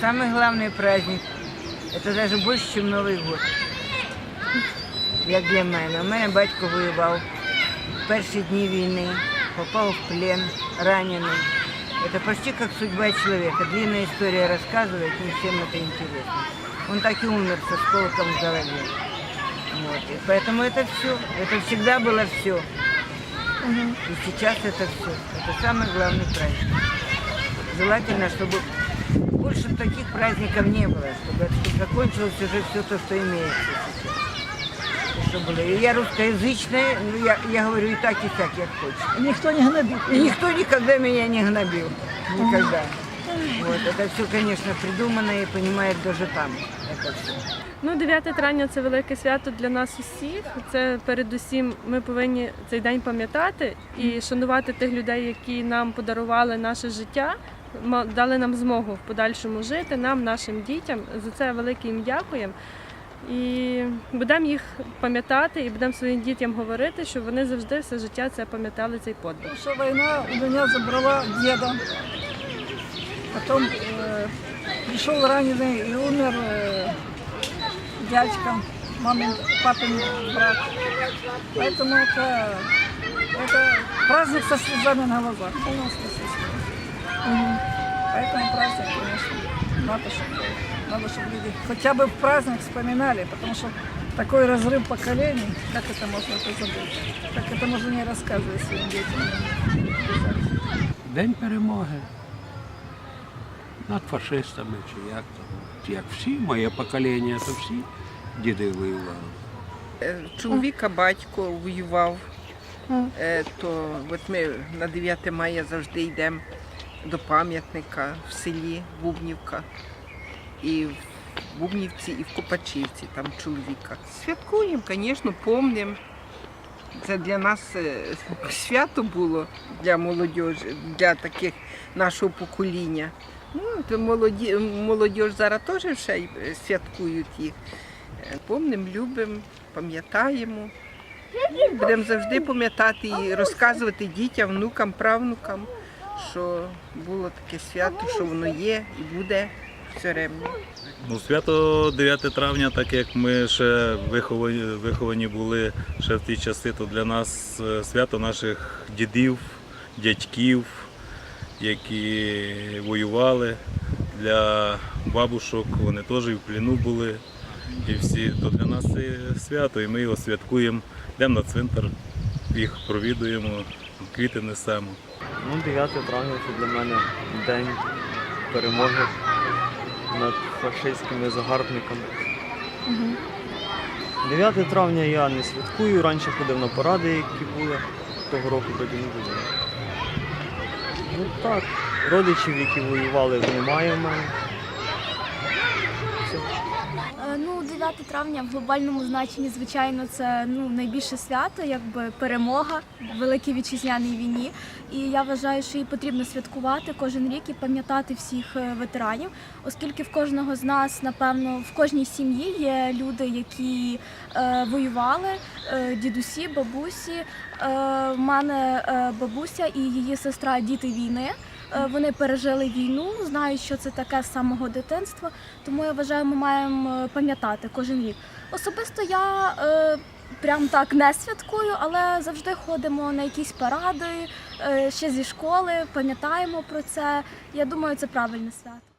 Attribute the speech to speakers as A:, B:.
A: самый главный праздник. Это даже больше, чем Новый год. Як для мене. У мене батько воював в перші дні війни, попав в плен, раненый. Это почти как судьба человека. Длинная история рассказывает, не всем это интересно. Он так и умер со осколком в голове. Вот. И поэтому это все. Это всегда было все. И сейчас это все. Это самый главный праздник. Желательно, чтобы больше таких праздников не было, чтобы, чтобы закончилось уже все то, что имеется сейчас. И что было. И я русскоязычная, ну я, я говорю и так, и так, як хочу.
B: Ніхто не гнобив.
A: И никто никогда меня не гнобил. Никогда. Вот, это все, конечно, придумано и понимает даже там это все.
C: Ну, 9 травня це велике свято для нас усіх. Це передусім ми повинні цей день пам'ятати і шанувати тих людей, які нам подарували наше життя, ма- дали нам змогу в подальшому жити, нам, нашим дітям. За це велике їм дякуємо. І будемо їх пам'ятати і будемо своїм дітям говорити, щоб вони завжди все життя це пам'ятали цей подвиг.
B: Что война у меня забрала деда. Потом э, пришел раненый и умер э, дядька, мамин, папин брат. Поэтому это, это праздник со слезами на глазах. Полностью со слезами. Поэтому праздник, конечно, надо, чтобы, надо, чтобы люди хотя бы в праздник вспоминали, потому что такой разрыв поколений, как это можно это забыть? Как это можно не рассказывать своим детям?
D: День перемоги над фашистами, чи як там. Як всі, моє покоління, то всі діди воювали.
E: Е, Чоловіка батько воював, Е, то от ми на 9 мая завжди йдемо до пам'ятника в селі Бубнівка. І в Бубнівці, і в Копачівці, там чоловіка. Святкуємо, звісно, помнимо. Це для нас е, свято було для молодіжі, для таких нашого покоління. Ну, молоді, молодіж зараз теж ще святкують їх. Е, любимо, пам'ятаємо. Будемо завжди пам'ятати і розказувати дітям, внукам, правнукам, що було таке свято, що воно є і буде все время.
F: Ну, свято 9 травня, так як ми ще виховані, виховані були ще в ті часи, то для нас е, свято наших дідів, дядьків, які воювали. Для бабушок вони теж і в пліну були. І всі, то для нас це свято, і ми його святкуємо. Йдемо на цвинтар, їх провідуємо, квіти несемо.
G: Ну, 9 травня це для мене день перемоги над фашистськими загарбниками. 9 травня я не святкую, раніше ходив на паради, які були. Того року тоді не було. Ну так, родичів, які воювали, немає в мене. Все.
H: Е, Ну, 9 травня в глобальному значенні, звичайно, це ну найбільше свято, якби перемога в великій вітчизняній війні. І я вважаю, що її потрібно святкувати кожен рік і пам'ятати всіх е, ветеранів, оскільки в кожного з нас, напевно, в кожній сім'ї є люди, які е, воювали, е, дідусі, бабусі. Е, в мене е, бабуся і її сестра діти війни. Е, Вони пережили війну, знають, що це таке з самого дитинства. Тому я вважаю, ми маємо е, пам'ятати кожен рік. Особисто я е, прям так не святкую, але завжди ходимо на якісь паради е, ще зі школи, пам'ятаємо про це. Я думаю, це правильне свято.